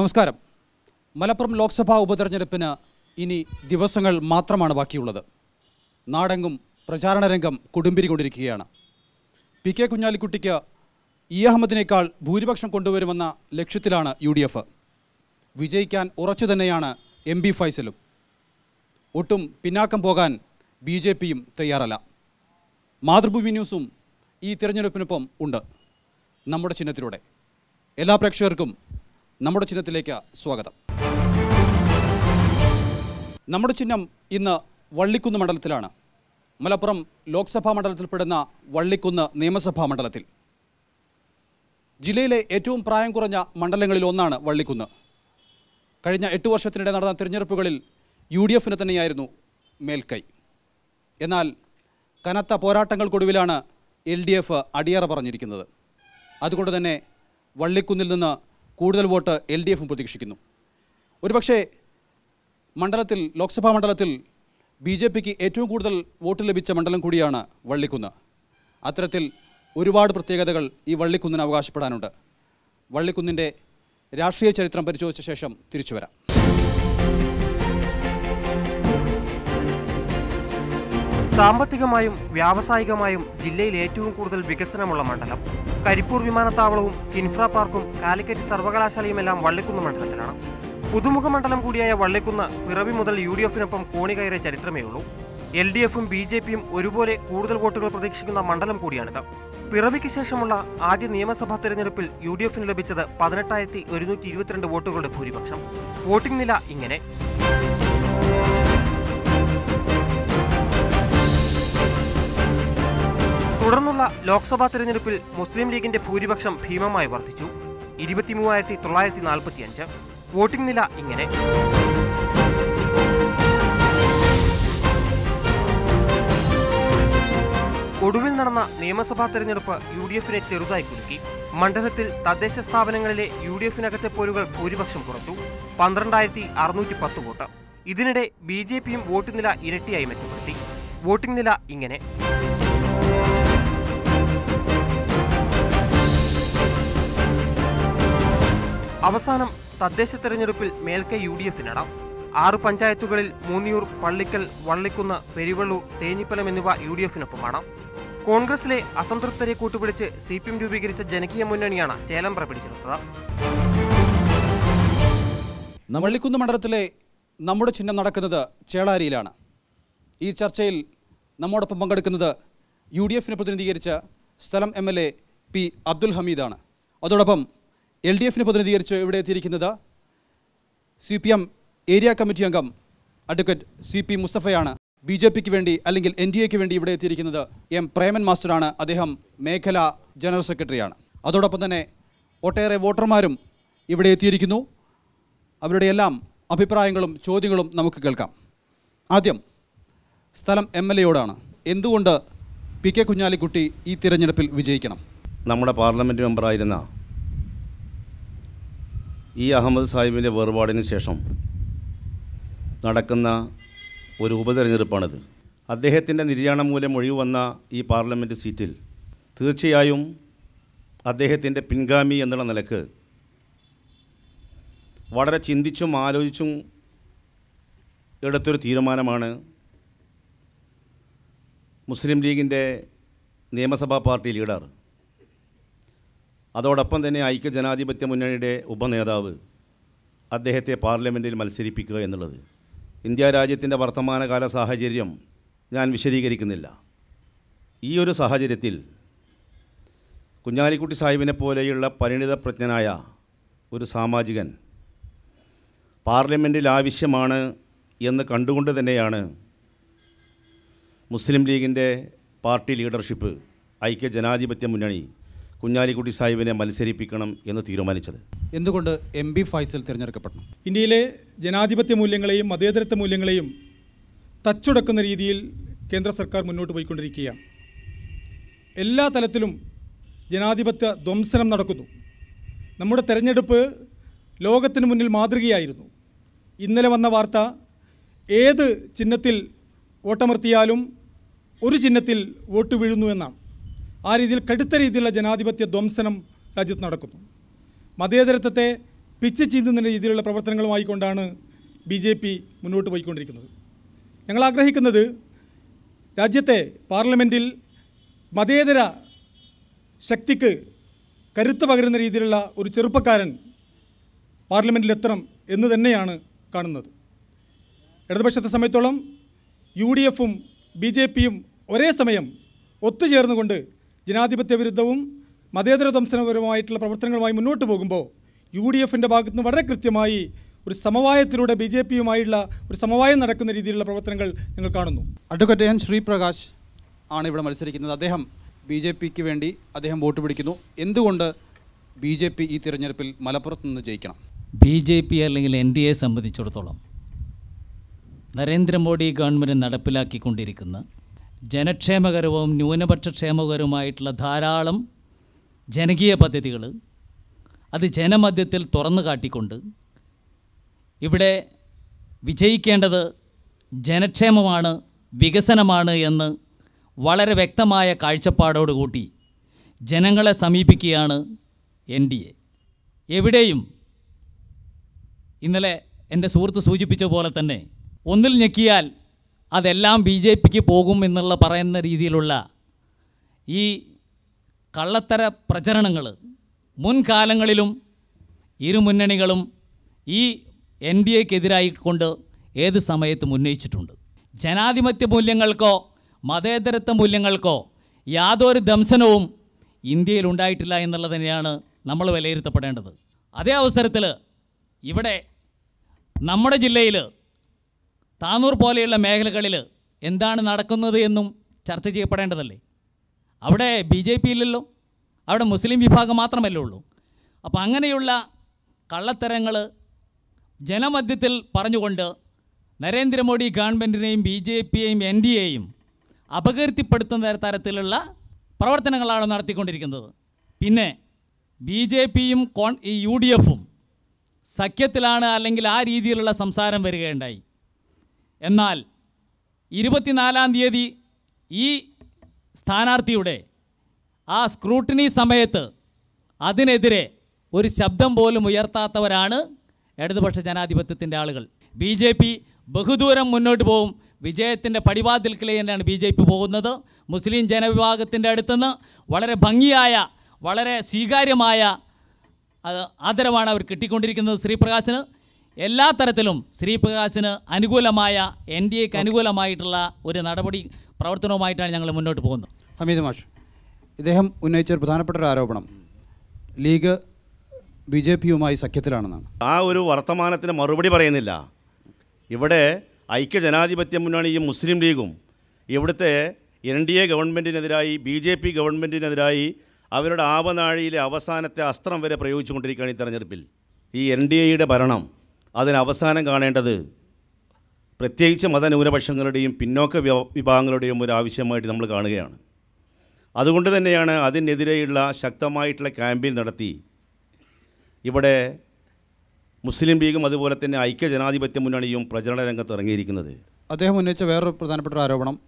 നമസ്കാരം. മലപ്പുറം ലോക്സഭാ ഉപതെരഞ്ഞെടുപ്പിന് ഇനി ദിവസങ്ങൾ മാത്രമാണ് ബാക്കിയുള്ളത്. നാടെങ്കും പ്രചാരണ രംഗം കൊടുമ്പിരി കൊണ്ടിരിക്കുകയാണ് പി കെ കുഞ്ഞാലിക്കുട്ടിക്ക് ഇ അഹമ്മദിനേക്കാൾ ഭൂരിപക്ഷം കൊണ്ടുവരുമെന്ന ലക്ഷ്യത്തിലാണ് യു ഡി എഫ്. വിജയിക്കാൻ ഉറച്ചു തന്നെയാണ് എം ബി ഫൈസലും. ഒട്ടും പിന്നാക്കം പോകാൻ ബി ജെ പിയും തയ്യാറല്ല. മാതൃഭൂമി ന്യൂസും ഈ തിരഞ്ഞെടുപ്പിനൊപ്പം ഉണ്ട്. നമ്മുടെ ചിഹ്നത്തിലൂടെ. എല്ലാ പ്രേക്ഷകർക്കും നമ്മുടെ ചിഹ്നത്തിലേക്ക് സ്വാഗതം. നമ്മുടെ ചിഹ്നം ഇന്ന് വള്ളിക്കുന്ന് മണ്ഡലത്തിലാണ്. മലപ്പുറം ലോക്സഭാ മണ്ഡലത്തിൽപ്പെടുന്ന വള്ളിക്കുന്ന് നിയമസഭാ മണ്ഡലത്തിൽ. ജില്ലയിലെ ഏറ്റവും പ്രായം കുറഞ്ഞ മണ്ഡലങ്ങളിൽ ഒന്നാണ് വള്ളിക്കുന്ന്. കഴിഞ്ഞ എട്ട് വർഷത്തിനിടെ നടന്ന തിരഞ്ഞെടുപ്പുകളിൽ യു ഡി എഫിന് തന്നെയായിരുന്നു മേൽക്കൈ. എന്നാൽ കനത്ത പോരാട്ടങ്ങൾക്കൊടുവിലാണ് എൽ ഡി എഫ് അടിയറ പറഞ്ഞിരിക്കുന്നത്. അതുകൊണ്ട് തന്നെ വള്ളിക്കുന്നിൽ നിന്ന് കൂടുതൽ വോട്ട് എൽ ഡി എഫും പ്രതീക്ഷിക്കുന്നു. ഒരുപക്ഷേ മണ്ഡലത്തിൽ ലോക്സഭാ മണ്ഡലത്തിൽ ബി ജെ പിക്ക് ഏറ്റവും കൂടുതൽ വോട്ട് ലഭിച്ച മണ്ഡലം കൂടിയാണ് വള്ളിക്കുന്ന്. അത്തരത്തിൽ ഒരുപാട് പ്രത്യേകതകൾ ഈ വള്ളിക്കുന്നിന് അവകാശപ്പെടാനുണ്ട്. വള്ളിക്കുന്നിന്റെ രാഷ്ട്രീയ ചരിത്രം പരിശോധിച്ച ശേഷം തിരിച്ചു വരാം. സാമ്പത്തികമായും വ്യാവസായികമായും ജില്ലയിൽ ഏറ്റവും കൂടുതൽ വികസനമുള്ള മണ്ഡലം. കരിപ്പൂർ വിമാനത്താവളവും ഇൻഫ്രാ പാർക്കും കാലിക്കറ്റ് സർവകലാശാലയുമെല്ലാം വള്ളിക്കുന്ന് മണ്ഡലത്തിലാണ്. പുതുമുഖ മണ്ഡലം കൂടിയായ വള്ളിക്കുന്ന് പിറവി മുതൽ യു ഡി എഫിനൊപ്പം കോണി കയറിയ ചരിത്രമേ ഉള്ളൂ. എൽ ഡി എഫും ബി ജെ പിയും ഒരുപോലെ കൂടുതൽ വോട്ടുകൾ പ്രതീക്ഷിക്കുന്ന മണ്ഡലം കൂടിയാണിത്. പിറവിക്ക് ശേഷമുള്ള ആദ്യ നിയമസഭാ തെരഞ്ഞെടുപ്പിൽ യു ഡി എഫിന് ലഭിച്ചത് പതിനെട്ടായിരത്തി ഒരുന്നൂറ്റി ഇരുപത്തിരണ്ട് വോട്ടുകളുടെ ഭൂരിപക്ഷം. വോട്ടിംഗ് നില ഇങ്ങനെ. തുടർന്നുള്ള ലോക്സഭാ തെരഞ്ഞെടുപ്പിൽ മുസ്ലിം ലീഗിന്റെ ഭൂരിപക്ഷം ഭീമമായി വർദ്ധിച്ചു. ഇരുപത്തിമൂവായിരത്തി തൊള്ളായിരത്തി നാൽപ്പത്തിയഞ്ച് വോട്ടിംഗ് നില ഇങ്ങനെ. ഒടുവിൽ നടന്ന നിയമസഭാ തെരഞ്ഞെടുപ്പ് യു ഡി എഫിനെ ചെറുതായി കുലുക്കി. മണ്ഡലത്തിൽ തദ്ദേശ സ്ഥാപനങ്ങളിലെ യു ഡി എഫിനകത്തെ പോരുകൾ ഭൂരിപക്ഷം കുറച്ചു. പന്ത്രണ്ടായിരത്തി അറുന്നൂറ്റി പത്ത് വോട്ട്. ഇതിനിടെ ബി ജെ പിയും വോട്ട് നില ഇരട്ടിയായി മെച്ചപ്പെടുത്തി. വോട്ടിംഗ് നില ഇങ്ങനെ. അവസാനം തദ്ദേശ തെരഞ്ഞെടുപ്പിൽ മേൽക്കൈ യു ഡി എഫിനടാം ആറ് പഞ്ചായത്തുകളിൽ മൂന്നിയൂർ പള്ളിക്കൽ വള്ളിക്കുന്ന് പെരുവള്ളൂർ തേഞ്ഞിപ്പലം എന്നിവ യു ഡി എഫിനൊപ്പമാണ് കോൺഗ്രസിലെ അസംതൃപ്തരെ കൂട്ടുപിടിച്ച് സി പി എം രൂപീകരിച്ച ജനകീയ മുന്നണിയാണ് ചേലം പിടിച്ചെടുത്തത് വള്ളിക്കുന്ന് മണ്ഡലത്തിലെ നമ്മുടെ ചിഹ്നം നടക്കുന്നത് ചേളാരിയിലാണ്. ഈ ചർച്ചയിൽ നമ്മോടൊപ്പം പങ്കെടുക്കുന്നത് യു ഡി എഫിനെ പ്രതിനിധീകരിച്ച സ്ഥലം M L A P Abdul ഹമീദാണ്. അതോടൊപ്പം എൽ ഡി എഫിനെ പ്രതിനിധീകരിച്ച് ഇവിടെ എത്തിയിരിക്കുന്നത് C P M area committee അംഗം അഡ്വക്കേറ്റ് സി പി മുസ്തഫയാണ്. ബി ജെ പിക്ക് വേണ്ടി അല്ലെങ്കിൽ എൻ ഡി എക്ക് വേണ്ടി ഇവിടെ എത്തിയിരിക്കുന്നത് എം പ്രേമൻ മാസ്റ്ററാണ്. അദ്ദേഹം മേഖല ജനറൽ സെക്രട്ടറിയാണ്. അതോടൊപ്പം തന്നെ ഒട്ടേറെ വോട്ടർമാരും ഇവിടെ എത്തിയിരിക്കുന്നു. അവരുടെ എല്ലാം അഭിപ്രായങ്ങളും ചോദ്യങ്ങളും നമുക്ക് കേൾക്കാം. ആദ്യം സ്ഥലം എം എൽ എയോടാണ്. എന്തുകൊണ്ട് പി കെ കുഞ്ഞാലിക്കുട്ടി ഈ തിരഞ്ഞെടുപ്പിൽ വിജയിക്കണം? നമ്മുടെ പാർലമെന്റ് മെമ്പറായിരുന്ന ഇ അഹമ്മദ് സാഹിബിന്റെ വേർപാടിന് ശേഷം നടക്കുന്ന ഒരു ഉപതെരഞ്ഞെടുപ്പാണിത്. അദ്ദേഹത്തിന്റെ നിര്യാണം മൂലം ഒഴിവ് വന്ന ഈ പാർലമെന്റ് സീറ്റിൽ തീർച്ചയായും അദ്ദേഹത്തിന്റെ പിൻഗാമി എന്നുള്ള നിലയ്ക്ക് വളരെ ചിന്തിച്ചും ആലോചിച്ചും എടുത്തൊരു തീരുമാനമാണ് മുസ്ലിം ലീഗിന്റെ നിയമസഭാ പാർട്ടി ലീഡർ അതോടൊപ്പം തന്നെ ഐക്യ ജനാധിപത്യ മുന്നണിയുടെ ഉപനേതാവ് അദ്ദേഹത്തെ പാർലമെന്റിൽ മത്സരിപ്പിക്കുക എന്നുള്ളത്. ഇന്ത്യ രാജ്യത്തിന്റെ വർത്തമാനകാല സാഹചര്യം ഞാൻ വിശദീകരിക്കുന്നില്ല. ഈ ഒരു സാഹചര്യത്തിൽ കുഞ്ഞാലിക്കുട്ടി സാഹിബിനെ പോലെയുള്ള പരിണിതപ്രജ്ഞനായ ഒരു സാമാജികൻ പാർലമെന്റിൽ ആവശ്യമാണ് എന്ന് കണ്ടുകൊണ്ട് തന്നെയാണ് മുസ്ലിം ലീഗിന്റെ പാർട്ടി ലീഡർഷിപ്പ് ഐക്യ ജനാധിപത്യ മുന്നണി കുഞ്ഞാലിക്കുട്ടി സാഹിബിനെ മത്സരിപ്പിക്കണം എന്ന് തീരുമാനിച്ചത്. എന്തുകൊണ്ട് എം ബി ഫൈസൽ തിരഞ്ഞെടുക്കപ്പെടണം ഇന്ത്യയിലെ ജനാധിപത്യ മൂല്യങ്ങളെയും മതേതരത്വ മൂല്യങ്ങളെയും തച്ചുടക്കുന്ന രീതിയിൽ കേന്ദ്ര സർക്കാർ മുന്നോട്ട് പോയിക്കൊണ്ടിരിക്കുകയാണ്. എല്ലാ തലത്തിലും ജനാധിപത്യ ധ്വംസനം നടക്കുന്നു. നമ്മുടെ തെരഞ്ഞെടുപ്പ് ലോകത്തിന് മുന്നിൽ മാതൃകയായിരുന്നു. ഇന്നലെ വന്ന വാർത്ത ഏത് ചിഹ്നത്തിൽ വോട്ടമർത്തിയാലും ഒരു ചിഹ്നത്തിൽ വോട്ട് വീഴുന്നു എന്നാണ്. ആ രീതിയിൽ കടുത്ത രീതിയിലുള്ള ജനാധിപത്യ ധ്വംസനം രാജ്യത്ത് നടക്കുന്നു. മതേതരത്വത്തെ പിച്ച് ചീന്തുന്ന രീതിയിലുള്ള പ്രവർത്തനങ്ങളുമായിക്കൊണ്ടാണ് ബി ജെ പി മുന്നോട്ട് പോയിക്കൊണ്ടിരിക്കുന്നത്. ഞങ്ങൾ ആഗ്രഹിക്കുന്നത് രാജ്യത്തെ പാർലമെന്റിൽ മതേതര ശക്തിക്ക് കരുത്ത് പകരുന്ന രീതിയിലുള്ള ഒരു ചെറുപ്പക്കാരൻ പാർലമെന്റിലെത്തണം എന്ന് തന്നെയാണ് കാണുന്നത്. ഇടതുപക്ഷത്തെ സമയത്തോളം യു ഡി എഫും ബി ജെ പിയും ഒരേ സമയം ഒത്തുചേർന്നുകൊണ്ട് ജനാധിപത്യ വിരുദ്ധവും മതേതര ധ്വംസനപരമായിട്ടുള്ള പ്രവർത്തനങ്ങളുമായി മുന്നോട്ട് പോകുമ്പോൾ യു ഡി എഫിന്റെ ഭാഗത്ത് നിന്ന് വളരെ കൃത്യമായി ഒരു സമവായത്തിലൂടെ ബി ജെ പിയുമായുള്ള ഒരു സമവായം നടക്കുന്ന രീതിയിലുള്ള പ്രവർത്തനങ്ങൾ നിങ്ങൾ കാണുന്നു. അഡ്വക്കേറ്റ് എൻ ശ്രീപ്രകാശ് ആണ് ഇവിടെ മത്സരിക്കുന്നത്. അദ്ദേഹം ബി ജെ പിക്ക് വേണ്ടി അദ്ദേഹം വോട്ട് പിടിക്കുന്നു. എന്തുകൊണ്ട് ബി ജെ പി ഈ തിരഞ്ഞെടുപ്പിൽ മലപ്പുറത്ത് നിന്ന് ജയിക്കണം? ബി ജെ പി അല്ലെങ്കിൽ എൻ ഡി എ സംബന്ധിച്ചിടത്തോളം നരേന്ദ്രമോദി ഗവൺമെന്റ് നടപ്പിലാക്കിക്കൊണ്ടിരിക്കുന്ന ജനക്ഷേമകരവും ന്യൂനപക്ഷ ക്ഷേമകരവുമായിട്ടുള്ള ധാരാളം ജനകീയ പദ്ധതികൾ അത് ജനമധ്യത്തിൽ തുറന്നു കാട്ടിക്കൊണ്ട് ഇവിടെ വിജയിക്കേണ്ടത് ജനക്ഷേമമാണ് വികസനമാണ് എന്ന് വളരെ വ്യക്തമായ കാഴ്ചപ്പാടോടുകൂടി ജനങ്ങളെ സമീപിക്കുകയാണ് എൻ ഡി എ. എവിടെയും ഇന്നലെ എന്റെ സുഹൃത്ത് സൂചിപ്പിച്ച പോലെ തന്നെ ഒന്നിൽ ഞെക്കിയാൽ അതെല്ലാം ബി ജെ പിക്ക് പോകും എന്നുള്ള പറയുന്ന രീതിയിലുള്ള ഈ കള്ളത്തര പ്രചരണങ്ങൾ മുൻകാലങ്ങളിലും ഇരുമുന്നണികളും ഈ എൻ ഡി എക്കെതിരായിക്കൊണ്ട് ഏത് സമയത്തും ഉന്നയിച്ചിട്ടുണ്ട്. ജനാധിപത്യ മൂല്യങ്ങൾക്കോ മതേതരത്വ മൂല്യങ്ങൾക്കോ യാതൊരു ദംശനവും ഇന്ത്യയിൽ ഉണ്ടായിട്ടില്ല എന്നുള്ളത് തന്നെയാണ് നമ്മൾ വിലയിരുത്തപ്പെടേണ്ടത്. അതേ അവസരത്തിൽ ഇവിടെ നമ്മുടെ ജില്ലയിൽ താനൂർ പോലെയുള്ള മേഖലകളിൽ എന്താണ് നടക്കുന്നത് എന്നും ചർച്ച ചെയ്യപ്പെടേണ്ടതല്ലേ? അവിടെ ബി ജെ പി ഇല്ലല്ലോ അവിടെ മുസ്ലിം വിഭാഗം മാത്രമല്ലേ ഉള്ളൂ. അപ്പോൾ അങ്ങനെയുള്ള കള്ളത്തരങ്ങൾ ജനമധ്യത്തിൽ പറഞ്ഞുകൊണ്ട് നരേന്ദ്രമോദി ഗവൺമെന്റിനെയും ബി ജെ പിയെയും എൻ ഡി എയും അപകീർത്തിപ്പെടുത്തുന്ന തരത്തിലുള്ള പ്രവർത്തനങ്ങളാണ് നടത്തിക്കൊണ്ടിരിക്കുന്നത്. പിന്നെ ബി ജെ പിയും കോൺ യു ഡി എഫും സഖ്യത്തിലാണ് അല്ലെങ്കിൽ ആ രീതിയിലുള്ള സംസാരം വരികയുണ്ടായി. എന്നാൽ ഇരുപത്തിനാലാം തീയതി ഈ സ്ഥാനാർത്ഥിയുടെ ആ സ്ക്രൂട്ടിനി സമയത്ത് അതിനെതിരെ ഒരു ശബ്ദം പോലും ഉയർത്താത്തവരാണ് ഇടതുപക്ഷ ജനാധിപത്യത്തിന്റെ ആളുകൾ. ബി ജെ പി ബഹുദൂരം മുന്നോട്ട് പോകും വിജയത്തിന്റെ പടിവാതിൽക്കിൽ തന്നെയാണ് ബി ജെ പി പോകുന്നത്. മുസ്ലിം ജനവിഭാഗത്തിന്റെ അടുത്തുനിന്ന് വളരെ ഭംഗിയായ വളരെ സ്വീകാര്യമായ ആദരവാണ് അവർ കിട്ടിക്കൊണ്ടിരിക്കുന്നത് ശ്രീപ്രകാശിന്. എല്ലാ തരത്തിലും ശ്രീപ്രകാശിന് അനുകൂലമായ എൻ ഡി എക്ക് അനുകൂലമായിട്ടുള്ള ഒരു നടപടി പ്രവർത്തനവുമായിട്ടാണ് ഞങ്ങൾ മുന്നോട്ട് പോകുന്നത്. ഹമീദ് മാഷ് ഇദ്ദേഹം ഉന്നയിച്ച ഒരു പ്രധാനപ്പെട്ട ഒരു ആരോപണം. ലീഗ് ബി ജെ പിയുമായി സഖ്യത്തിലാണെന്നാണ്. ആ ഒരു വർത്തമാനത്തിന് മറുപടി പറയുന്നില്ല. ഇവിടെ ഐക്യ ജനാധിപത്യ മുന്നണിയും മുസ്ലിം ലീഗും. ഇവിടുത്തെ എൻ ഡി എ ഗവൺമെന്റിനെതിരായി ബി ജെ പി ഗവൺമെന്റിനെതിരായി അവരുടെ ആവനാഴിയിലെ അവസാനത്തെ അസ്ത്രം വരെ പ്രയോഗിച്ചുകൊണ്ടിരിക്കുകയാണ് ഈ തെരഞ്ഞെടുപ്പിൽ. ഈ എൻ ഡി എയുടെ ഭരണം. അതിന് അവസാനം കാണേണ്ടത് പ്രത്യേകിച്ച് മതന്യൂനപക്ഷങ്ങളുടെയും പിന്നോക്ക വ്യ- വിഭാഗങ്ങളുടെയും ഒരു ആവശ്യമായിട്ട് നമ്മൾ കാണുകയാണ്. അതുകൊണ്ട് തന്നെയാണ് അതിനെതിരെയുള്ള ശക്തമായിട്ടുള്ള ക്യാമ്പയിൻ നടത്തി ഇവിടെ മുസ്ലിം ലീഗും അതുപോലെ തന്നെ ഐക്യ ജനാധിപത്യ മുന്നണിയും പ്രചരണ രംഗത്ത് ഇറങ്ങിയിരിക്കുന്നത്. അദ്ദേഹം ഉന്നയിച്ച വേറൊരു പ്രധാനപ്പെട്ട ഒരു ആരോപണം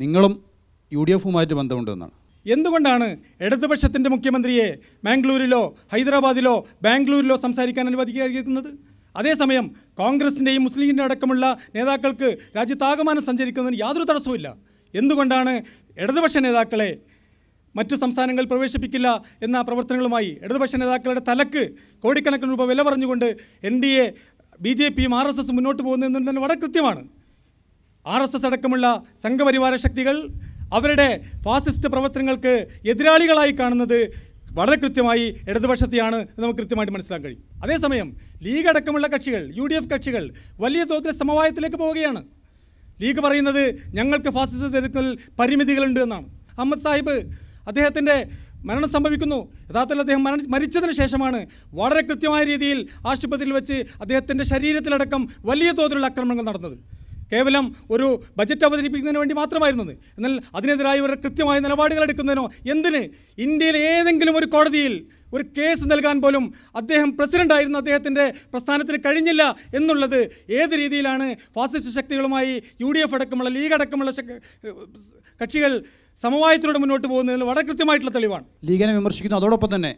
നിങ്ങളും യു ഡി എഫുമായിട്ട് ബന്ധമുണ്ടെന്നാണ് എന്തുകൊണ്ടാണ് ഇടതുപക്ഷത്തിന്റെ മുഖ്യമന്ത്രിയെ മാംഗ്ലൂരിലോ ഹൈദരാബാദിലോ ബാംഗ്ലൂരിലോ സംസാരിക്കാൻ അനുവദിക്കുന്നത് അതേസമയം കോൺഗ്രസിന്റെയും മുസ്ലിമിന്റെ അടക്കമുള്ള നേതാക്കൾക്ക് രാജ്യത്താകമാനം സഞ്ചരിക്കുന്നതിന് യാതൊരു തടസ്സവുമില്ല. എന്തുകൊണ്ടാണ് ഇടതുപക്ഷ നേതാക്കളെ മറ്റ് സംസ്ഥാനങ്ങളിൽ പ്രവേശിപ്പിക്കില്ല എന്ന പ്രവർത്തനങ്ങളുമായി ഇടതുപക്ഷ നേതാക്കളുടെ തലക്ക് കോടിക്കണക്കിന് രൂപ വില പറഞ്ഞുകൊണ്ട് N D A B J പിയും ആർ എസ് എസ് മുന്നോട്ട് പോകുന്നതെന്ന് തന്നെ വളരെ കൃത്യമാണ്. ആർ എസ് എസ് അടക്കമുള്ള സംഘപരിവാര ശക്തികൾ അവരുടെ ഫാസിസ്റ്റ് പ്രവർത്തനങ്ങൾക്ക് എതിരാളികളായി കാണുന്നത് വളരെ കൃത്യമായി ഇടതുപക്ഷത്തെയാണ് നമുക്ക് കൃത്യമായിട്ട് മനസ്സിലാക്കാൻ കഴിയും. അതേസമയം ലീഗ് അടക്കമുള്ള കക്ഷികൾ യു ഡി എഫ് കക്ഷികൾ വലിയ തോതിൽ സമവായത്തിലേക്ക് പോവുകയാണ്. ലീഗ് പറയുന്നത് ഞങ്ങൾക്ക് ഫാസിസ്റ്റ് തിരക്കിൽ പരിമിതികളുണ്ട് എന്നാണ്. അഹമ്മദ് സാഹിബ് അദ്ദേഹത്തിന്റെ മരണം സംഭവിക്കുന്നു. യഥാർത്ഥത്തിൽ അദ്ദേഹം മരണ മരിച്ചതിന് ശേഷമാണ് വളരെ കൃത്യമായ രീതിയിൽ ആശുപത്രിയിൽ വെച്ച് അദ്ദേഹത്തിന്റെ ശരീരത്തിലടക്കം വലിയ തോതിലുള്ള ആക്രമണങ്ങൾ നടന്നത്. കേവലം ഒരു ബജറ്റ് അവതരിപ്പിക്കുന്നതിന് വേണ്ടി മാത്രമായിരുന്നത്. എന്നാൽ അതിനെതിരായി ഇവർ കൃത്യമായ നിലപാടുകൾ എടുക്കുന്നതിനോ എന്തിന്? ഇന്ത്യയിൽ ഏതെങ്കിലും ഒരു കോടതിയിൽ ഒരു കേസ് നൽകാൻ പോലും അദ്ദേഹം പ്രസിഡന്റായിരുന്ന അദ്ദേഹത്തിന്റെ പ്രസ്ഥാനത്തിന് കഴിഞ്ഞില്ല എന്നുള്ളത് ഏത് രീതിയിലാണ് ഫാസിസ്റ്റ് ശക്തികളുമായി യു ഡി എഫ് അടക്കമുള്ള ലീഗ് അടക്കമുള്ള കക്ഷികൾ സമവായത്തിലൂടെ മുന്നോട്ട് പോകുന്നതിൽ വളരെ കൃത്യമായിട്ടുള്ള തെളിവാണ്. ലീഗിനെ വിമർശിക്കുന്നു. അതോടൊപ്പം തന്നെ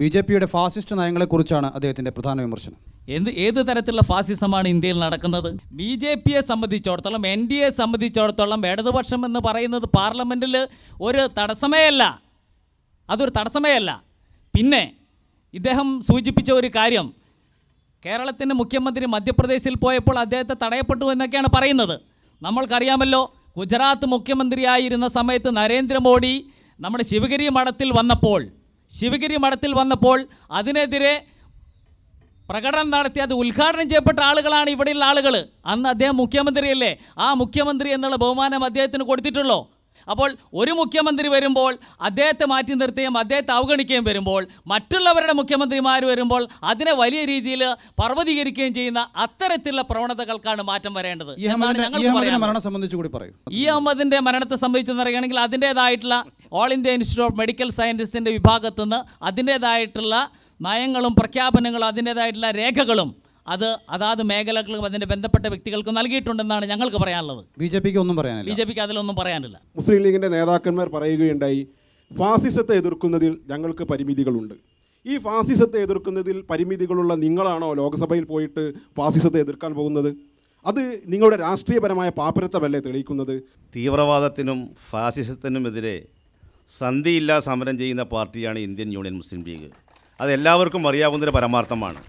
ബി ജെ പിയുടെ ഫാസിസ്റ്റ് നയങ്ങളെക്കുറിച്ചാണ് അദ്ദേഹത്തിന്റെ പ്രധാന വിമർശനം. എന്ത് ഏത് തരത്തിലുള്ള ഫാസിസമാണ് ഇന്ത്യയിൽ നടക്കുന്നത്? ബി ജെ പിയെ സംബന്ധിച്ചിടത്തോളം എൻ ഡി എ സംബന്ധിച്ചിടത്തോളം ഇടതുപക്ഷം എന്ന് പറയുന്നത് പാർലമെന്റിൽ ഒരു തടസ്സമേ അല്ല അതൊരു തടസ്സമേ അല്ല പിന്നെ ഇദ്ദേഹം സൂചിപ്പിച്ച ഒരു കാര്യം. കേരളത്തിന്റെ മുഖ്യമന്ത്രി മധ്യപ്രദേശിൽ പോയപ്പോൾ അദ്ദേഹത്തെ തടയപ്പെട്ടു എന്നൊക്കെയാണ് പറയുന്നത്. നമ്മൾക്കറിയാമല്ലോ ഗുജറാത്ത് മുഖ്യമന്ത്രിയായിരുന്ന സമയത്ത് നരേന്ദ്രമോദി നമ്മുടെ ശിവഗിരി മഠത്തിൽ വന്നപ്പോൾ ശിവഗിരി മഠത്തിൽ വന്നപ്പോൾ അതിനെതിരെ പ്രകടനം നടത്തി അത് ഉദ്ഘാടനം ചെയ്യപ്പെട്ട ആളുകളാണ് ഇവിടെയുള്ള ആളുകൾ. അന്ന് അദ്ദേഹം മുഖ്യമന്ത്രിയല്ലേ? ആ മുഖ്യമന്ത്രി എന്നുള്ള ബഹുമാനം അദ്ദേഹത്തിന് കൊടുത്തിട്ടുള്ളൂ. അപ്പോൾ ഒരു മുഖ്യമന്ത്രി വരുമ്പോൾ അദ്ദേഹത്തെ മാറ്റി നിർത്തുകയും അദ്ദേഹത്തെ അവഗണിക്കുകയും വരുമ്പോൾ മറ്റുള്ളവരുടെ മുഖ്യമന്ത്രിമാർ വരുമ്പോൾ അതിനെ വലിയ രീതിയിൽ പർവതീകരിക്കുകയും ചെയ്യുന്ന അത്തരത്തിലുള്ള പ്രവണതകൾക്കാണ് മാറ്റം വരേണ്ടത്. ഈ അഹമ്മദിന്റെ മരണത്തെ സംബന്ധിച്ചെന്ന് പറയുകയാണെങ്കിൽ അതിന്റേതായിട്ടുള്ള all India institute of medical സയൻസസിന്റെ വിഭാഗത്തു നിന്ന് അതിന്റേതായിട്ടുള്ള നയങ്ങളും പ്രഖ്യാപനങ്ങളും അതിന്റേതായിട്ടുള്ള രേഖകളും അത് അതാത് മേഖലകൾക്കും അതിന്റെ ബന്ധപ്പെട്ട വ്യക്തികൾക്ക് നൽകിയിട്ടുണ്ടെന്നാണ് ഞങ്ങൾക്ക് പറയാനുള്ളത്. ബി ജെ പിക്ക് ഒന്നും പറയാനില്ല. ബി ജെ പിക്ക് അതിലൊന്നും പറയാനില്ല. മുസ്ലിം ലീഗിന്റെ നേതാക്കന്മാർ പറയുകയുണ്ടായി ഫാസിസത്തെ എതിർക്കുന്നതിൽ ഞങ്ങൾക്ക് പരിമിതികളുണ്ട്. ഈ ഫാസിസത്തെ എതിർക്കുന്നതിൽ പരിമിതികളുള്ള നിങ്ങളാണോ ലോക്സഭയിൽ പോയിട്ട് ഫാസിസത്തെ എതിർക്കാൻ പോകുന്നത്? അത് നിങ്ങളുടെ രാഷ്ട്രീയപരമായ പാപ്പരത്വമല്ലേ തെളിയിക്കുന്നത്? തീവ്രവാദത്തിനും ഫാസിസത്തിനുമെതിരെ സന്ധിയില്ലാ സമരം ചെയ്യുന്ന പാർട്ടിയാണ് ഇന്ത്യൻ യൂണിയൻ മുസ്ലിം ലീഗ്. അത് എല്ലാവർക്കും അറിയാവുന്നൊരു പരമാർത്ഥമാണ്.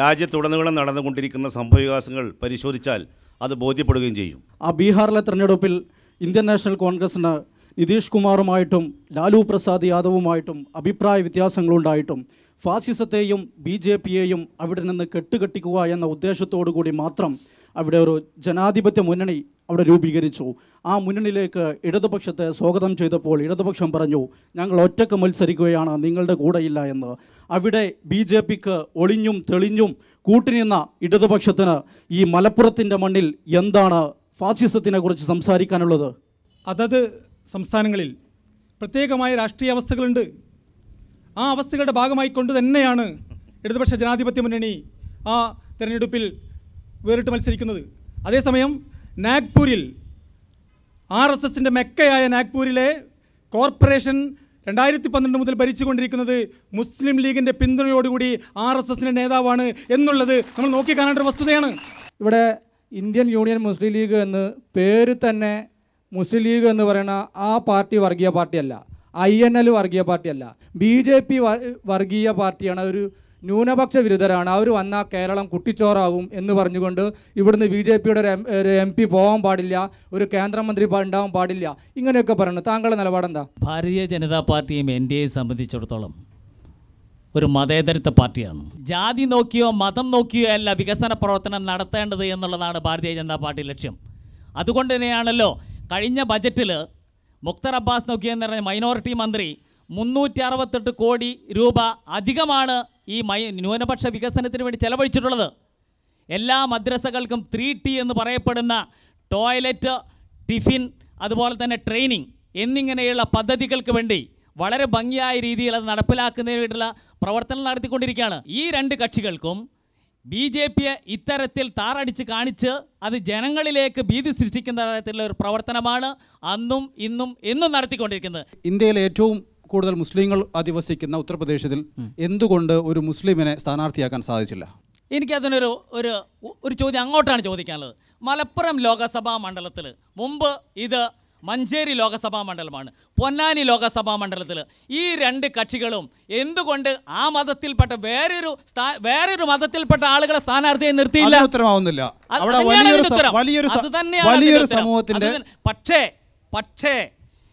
രാജ്യത്തുടനീളം നടന്നുകൊണ്ടിരിക്കുന്ന സംഭവവികാസങ്ങൾ പരിശോധിച്ചാൽ അത് ബോധ്യപ്പെടുകയും ചെയ്യും. ആ ബീഹാറിലെ തെരഞ്ഞെടുപ്പിൽ ഇന്ത്യൻ നാഷണൽ കോൺഗ്രസിന് നിതീഷ് കുമാറുമായിട്ടും ലാലു പ്രസാദ് യാദവുമായിട്ടും അഭിപ്രായ വ്യത്യാസങ്ങളുണ്ടായിട്ടും ഫാസിസത്തെയും ബി ജെ പിയെയും അവിടെ നിന്ന് കെട്ടുകെട്ടിക്കുക എന്ന ഉദ്ദേശത്തോടു കൂടി മാത്രം അവിടെ ഒരു ജനാധിപത്യ മുന്നണി അവിടെ രൂപീകരിച്ചു. ആ മുന്നണിയിലേക്ക് ഇടതുപക്ഷത്തെ സ്വാഗതം ചെയ്തപ്പോൾ ഇടതുപക്ഷം പറഞ്ഞു ഞങ്ങൾ ഒറ്റയ്ക്ക് മത്സരിക്കുകയാണ് നിങ്ങളുടെ കൂടെയില്ല എന്ന്. അവിടെ ബി ജെ പിക്ക് ഒളിഞ്ഞും തെളിഞ്ഞും കൂട്ടിനിന്ന ഇടതുപക്ഷത്തിന് ഈ മലപ്പുറത്തിന്റെ മണ്ണിൽ എന്താണ് ഫാസിസത്തിനെ കുറിച്ച് സംസാരിക്കാനുള്ളത്? അതത് സംസ്ഥാനങ്ങളിൽ പ്രത്യേകമായ രാഷ്ട്രീയ അവസ്ഥകളുണ്ട്. ആ അവസ്ഥകളുടെ ഭാഗമായി കൊണ്ട് തന്നെയാണ് ഇടതുപക്ഷ ജനാധിപത്യ മുന്നണി ആ തെരഞ്ഞെടുപ്പിൽ വേറിട്ട് മത്സരിക്കുന്നത്. അതേസമയം നാഗ്പൂരിൽ ആർ എസ് എസിന്റെ മെക്കയായ നാഗ്പൂരിലെ കോർപ്പറേഷൻ രണ്ടായിരത്തി പന്ത്രണ്ട് മുതൽ ഭരിച്ചുകൊണ്ടിരിക്കുന്നത് മുസ്ലിം ലീഗിന്റെ പിന്തുണയോടുകൂടി ആർ എസ് എസിന്റെ നേതാവാണ് എന്നുള്ളത് നമ്മൾ നോക്കിക്കാണേണ്ട ഒരു വസ്തുതയാണ്. ഇവിടെ ഇന്ത്യൻ യൂണിയൻ മുസ്ലിം ലീഗ് എന്ന് പേര് തന്നെ മുസ്ലിം ലീഗ് എന്ന് പറയുന്ന ആ പാർട്ടി വർഗീയ പാർട്ടിയല്ല. ഐ എൻ എൽ വർഗീയ പാർട്ടിയല്ല. ബി ജെ പി വർഗീയ പാർട്ടിയാണ്. ഒരു ന്യൂനപക്ഷ വിരുദ്ധരാണ്. അവർ വന്നാൽ കേരളം കുട്ടിച്ചോറാകും എന്ന് പറഞ്ഞുകൊണ്ട് ഇവിടുന്ന് ബി ജെ പിയുടെ ഒരു എം പി പോകാൻ പാടില്ല ഒരു കേന്ദ്രമന്ത്രി ഉണ്ടാവാൻ പാടില്ല. ഇങ്ങനെയൊക്കെ പറയുന്നു. താങ്കളുടെ നിലപാടെന്താ ഭാരതീയ ജനതാ പാർട്ടിയും എൻ ഡി എ സംബന്ധിച്ചിടത്തോളം ഒരു മതേതരത്വ പാർട്ടിയാണ്. ജാതി നോക്കിയോ മതം നോക്കിയോ അല്ല വികസന പ്രവർത്തനം നടത്തേണ്ടത് എന്നുള്ളതാണ് ഭാരതീയ ജനതാ പാർട്ടി ലക്ഷ്യം. അതുകൊണ്ട് തന്നെയാണല്ലോ കഴിഞ്ഞ ബജറ്റിൽ മുക്തർ അബ്ബാസ് നോക്കിയെന്ന് പറഞ്ഞ മൈനോറിറ്റി മന്ത്രി മുന്നൂറ്റി അറുപത്തെട്ട് കോടി രൂപ അധികമാണ് ഈ മൈ ന്യൂനപക്ഷ വികസനത്തിന് വേണ്ടി ചെലവഴിച്ചിട്ടുള്ളത്. എല്ലാ മദ്രസകൾക്കും ത്രീ ടി എന്ന് പറയപ്പെടുന്ന ടോയ്ലറ്റ് ടിഫിൻ അതുപോലെ തന്നെ ട്രെയിനിങ് എന്നിങ്ങനെയുള്ള പദ്ധതികൾക്ക് വേണ്ടി വളരെ ഭംഗിയായ രീതിയിൽ അത് നടപ്പിലാക്കുന്നതിന് വേണ്ടിയുള്ള പ്രവർത്തനം നടത്തിക്കൊണ്ടിരിക്കുകയാണ്. ഈ രണ്ട് കക്ഷികൾക്കും ബി ജെ പിയെ ഇത്തരത്തിൽ താറടിച്ച് കാണിച്ച് അത് ജനങ്ങളിലേക്ക് ഭീതി സൃഷ്ടിക്കുന്ന തരത്തിലുള്ള ഒരു പ്രവർത്തനമാണ് അന്നും ഇന്നും എന്നും നടത്തിക്കൊണ്ടിരിക്കുന്നത്. ഇന്ത്യയിലെ ഏറ്റവും കൂടുതൽ മുസ്ലിങ്ങൾ അധിവസിക്കുന്ന ഉത്തർപ്രദേശിൽ എന്തുകൊണ്ട് ഒരു മുസ്ലിമിനെ സ്ഥാനാർത്ഥിയാക്കാൻ സാധിച്ചില്ല? എനിക്കതിനൊരു ഒരു ഒരു ചോദ്യം അങ്ങോട്ടാണ് ചോദിക്കാനുള്ളത്. മലപ്പുറം ലോകസഭാ മണ്ഡലത്തിൽ മുമ്പ് ഇത് മഞ്ചേരി ലോകസഭാ മണ്ഡലമാണ് പൊന്നാനി ലോകസഭാ മണ്ഡലത്തിൽ ഈ രണ്ട് കക്ഷികളും എന്തുകൊണ്ട് ആ മതത്തിൽപ്പെട്ട വേറൊരു വേറൊരു മതത്തിൽപ്പെട്ട ആളുകളെ സ്ഥാനാർത്ഥിയെ നിർത്തിയില്ല? ഉത്തരമാവുന്നില്ല അത് തന്നെയാണ് പക്ഷേ പക്ഷേ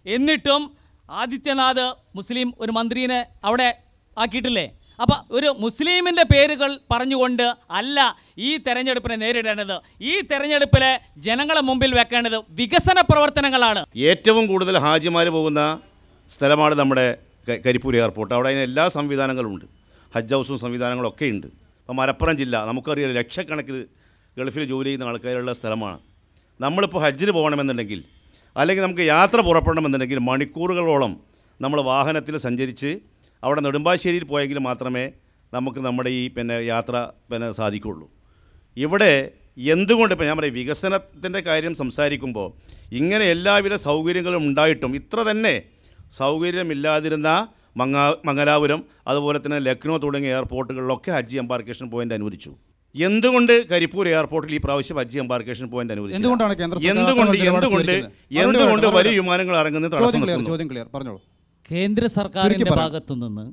എന്നിട്ടും ആദിത്യനാഥ് മുസ്ലിം ഒരു മന്ത്രിനെ അവിടെ ആക്കിയിട്ടില്ലേ? അപ്പൊ ഒരു മുസ്ലിമിന്റെ പേരുകൾ പറഞ്ഞുകൊണ്ട് അല്ല ഈ തെരഞ്ഞെടുപ്പിനെ നേരിടേണ്ടത്. ഈ തെരഞ്ഞെടുപ്പിലെ ജനങ്ങളെ മുമ്പിൽ വെക്കേണ്ടത് വികസന പ്രവർത്തനങ്ങളാണ്. ഏറ്റവും കൂടുതൽ ഹാജിമാർ പോകുന്ന സ്ഥലമാണ് നമ്മുടെ കരിപ്പൂർ എയർപോർട്ട്. അവിടെ അതിന് എല്ലാ സംവിധാനങ്ങളും ഉണ്ട് ഹജ്ജ് ഹൗസും സംവിധാനങ്ങളും ഒക്കെ ഉണ്ട്. അപ്പോൾ മലപ്പുറം ജില്ല നമുക്കറിയാം ലക്ഷക്കണക്കിന് ഗൾഫിൽ ജോലി ചെയ്യുന്ന ആൾക്കാരുള്ള സ്ഥലമാണ്. നമ്മളിപ്പോൾ ഹജ്ജിന് പോകണമെന്നുണ്ടെങ്കിൽ അല്ലെങ്കിൽ നമുക്ക് യാത്ര പുറപ്പെടണമെന്നുണ്ടെങ്കിൽ മണിക്കൂറുകളോളം നമ്മൾ വാഹനത്തിൽ സഞ്ചരിച്ച് അവിടെ നെടുമ്പാശ്ശേരിയിൽ പോയെങ്കിൽ മാത്രമേ നമുക്ക് നമ്മുടെ ഈ പിന്നെ യാത്ര പിന്നെ സാധിക്കുള്ളൂ ഇവിടെ എന്തുകൊണ്ട് ഇപ്പോൾ ഞാൻ പറയും വികസനത്തിന്റെ കാര്യം സംസാരിക്കുമ്പോൾ ഇങ്ങനെ എല്ലാവിധ സൗകര്യങ്ങളും ഉണ്ടായിട്ടും ഇത്ര തന്നെ സൗകര്യമില്ലാതിരുന്ന മങ്ങാ മംഗലാപുരം അതുപോലെ തന്നെ ലക്നൗ തുടങ്ങിയ എയർപോർട്ടുകളിലൊക്കെ ഹജ്ജ് എംബാർക്കേഷൻ പോയിന്റ് അനുവദിച്ചു. എന്തുകൊണ്ട് കരിപ്പൂർ എയർപോർട്ടിൽ ഈ പ്രാവശ്യം ഹജ്ജ് എംബാർക്കേഷൻ പോയിന്റ് അനുവദിച്ചു എന്തുകൊണ്ടാണ് കേന്ദ്ര സർക്കാർ എന്തുകൊണ്ട് എന്തുകൊണ്ട് എന്തുകൊണ്ട് വലിയ വിമാനങ്ങൾ ഇറങ്ങുന്നത് ചോദ്യം തടസ്സം ക്ലിയർ നിൽക്കുന്നു? ചോദ്യം ക്ലിയർ പറഞ്ഞോളൂ. കേന്ദ്ര സർക്കാരിന്റെ സർക്കാരിന്റെ ഭാഗത്തു നിന്ന്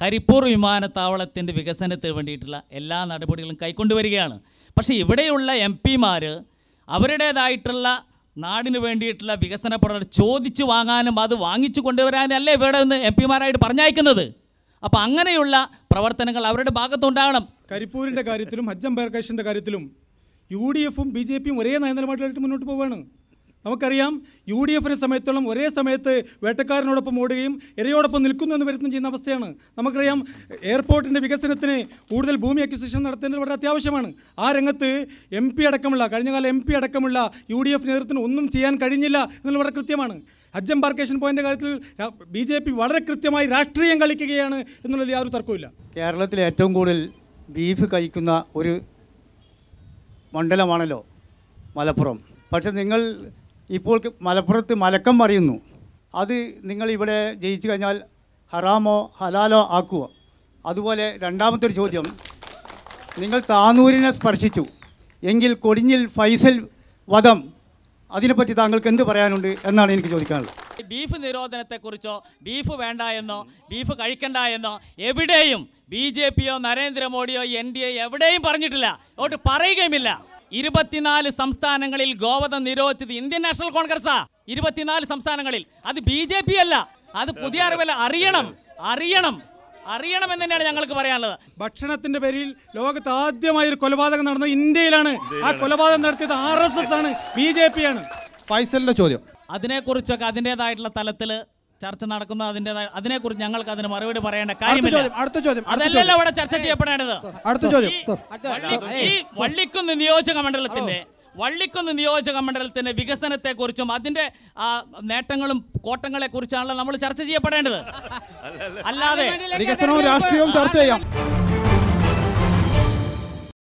കരിപ്പൂർ വിമാനത്താവളത്തിന്റെ വികസനത്തിന് വേണ്ടിയിട്ടുള്ള എല്ലാ നടപടികളും കൈക്കൊണ്ടുവരികയാണ് പക്ഷേ ഇവിടെയുള്ള എം പിമാർ അവരുടേതായിട്ടുള്ള നാടിന് വേണ്ടിയിട്ടുള്ള വികസന പ്രവർത്തനം ചോദിച്ചു വാങ്ങാനും അത് വാങ്ങിച്ചു കൊണ്ടുവരാനും അല്ലേ ഇവിടെ നിന്ന് എം പിമാരായിട്ട് പറഞ്ഞയക്കുന്നത്? അപ്പോൾ അങ്ങനെയുള്ള പ്രവർത്തനങ്ങൾ അവരുടെ ഭാഗത്തുണ്ടാകണം. കരിപ്പൂരിന്റെ കാര്യത്തിലും ഹജ്ജ് എംബാർക്കേഷന്റെ കാര്യത്തിലും യു ഡി എഫും ബി ജെ പിയും ഒരേ നയനിലപാടിലായിട്ട് മുന്നോട്ട് പോവുകയാണ്. നമുക്കറിയാം യു ഡി എഫിനെ സമയത്തോളം ഒരേ സമയത്ത് വേട്ടക്കാരനോടൊപ്പം ഓടുകയും ഇരയോടൊപ്പം നിൽക്കുന്നു എന്ന് വരുത്തുകയും ചെയ്യുന്ന അവസ്ഥയാണ്. നമുക്കറിയാം എയർപോർട്ടിന്റെ വികസനത്തിന് കൂടുതൽ ഭൂമി അക്വിസിഷൻ നടത്തേണ്ടത് വളരെ അത്യാവശ്യമാണ്. ആ രംഗത്ത് എം പി അടക്കമുള്ള കഴിഞ്ഞകാല എം പി അടക്കമുള്ള യു ഡി എഫ് നേതൃത്വത്തിന് ഒന്നും ചെയ്യാൻ കഴിഞ്ഞില്ല എന്നുള്ളത് വളരെ കൃത്യമാണ്. ഹജ്ജ് പോയിന്റെ കാര്യത്തിൽ ബി ജെ പി വളരെ കൃത്യമായി രാഷ്ട്രീയം കളിക്കുകയാണ് എന്നുള്ളത് യാതൊരു തർക്കവുമില്ല. കേരളത്തിൽ ഏറ്റവും കൂടുതൽ ബീഫ് കഴിക്കുന്ന ഒരു മണ്ഡലമാണല്ലോ മലപ്പുറം. പക്ഷെ നിങ്ങൾ ഇപ്പോൾ മലപ്പുറത്ത് മലക്കം പറയുന്നു. അത് നിങ്ങൾ ഇവിടെ ജയിച്ചു കഴിഞ്ഞാൽ ഹറാമോ ഹലാലോ ആക്കുക. അതുപോലെ രണ്ടാമത്തെ ഒരു ചോദ്യം. നിങ്ങൾ താനൂരിനെ സ്പർശിച്ചു. എങ്കിൽ കൊടിഞ്ഞിൽ ഫൈസൽ വധം അതിനെപ്പറ്റി താങ്കൾക്ക് എന്ത് പറയാനുണ്ട് എന്നാണ് എനിക്ക് ചോദിക്കാനുള്ളത്. ബീഫ് നിരോധനത്തെക്കുറിച്ചോ ബീഫ് വേണ്ട എന്നോ ബീഫ് കഴിക്കണ്ട എന്നോ എവിടെയും ബി ജെ പിയോ നരേന്ദ്രമോദിയോ എൻ ഡി എ എവിടെയും പറഞ്ഞിട്ടില്ല. അതുകൊണ്ട് പറയുകയുമില്ല. ഇരുപത്തിനാല് സംസ്ഥാനങ്ങളിൽ ഗോവധം നിരോധിച്ചത് ഇന്ത്യൻ നാഷണൽ കോൺഗ്രസ്സാ. ഇരുപത്തിനാല് സംസ്ഥാനങ്ങളിൽ. അത് ബി ജെ പി അല്ല. അത് പുതിയ അറിവല്ല. അറിയണം. അറിയണം. അറിയണം എന്ന് തന്നെയാണ് ഞങ്ങൾക്ക് പറയാനുള്ളത്. ഭക്ഷണത്തിന്റെ പേരിൽ ലോകത്ത് ആദ്യമായി ഒരു കൊലപാതകം നടന്നത് ഇന്ത്യയിലാണ്. ആ കൊലപാതകം നടത്തിയത് ആർ എസ് എസ് ആണ്. ബി ജെ പി ആണ്. ഫൈസലിന്റെ ചോദ്യം. അതിനെക്കുറിച്ചൊക്കെ അതിന്റെതായിട്ടുള്ള തലത്തിൽ ചർച്ച നടക്കുന്ന അതിന്റെതായ അതിനെക്കുറിച്ച് ഞങ്ങൾക്ക് അതിന് മറുപടി പറയേണ്ട കാര്യമില്ല. അടുത്ത ചോദ്യം അതല്ലല്ലോ ഇവിടെ ചർച്ച ചെയ്യപ്പെടേണ്ടത്. അടുത്ത ചോദ്യം ഈ വള്ളി- ഈ വള്ളിക്കുന്ന് നിയോജക മണ്ഡലത്തിന്റെ വള്ളിക്കുന്ന് നിയോജക മണ്ഡലത്തിന്റെ വികസനത്തെക്കുറിച്ചും അതിന്റെ ആ, നേട്ടങ്ങളും കോട്ടങ്ങളെ കുറിച്ചാണല്ലോ നമ്മൾ ചർച്ച ചെയ്യപ്പെടേണ്ടത്. അല്ലാതെ വികസനവും രാഷ്ട്രീയവും ചർച്ച ചെയ്യാം.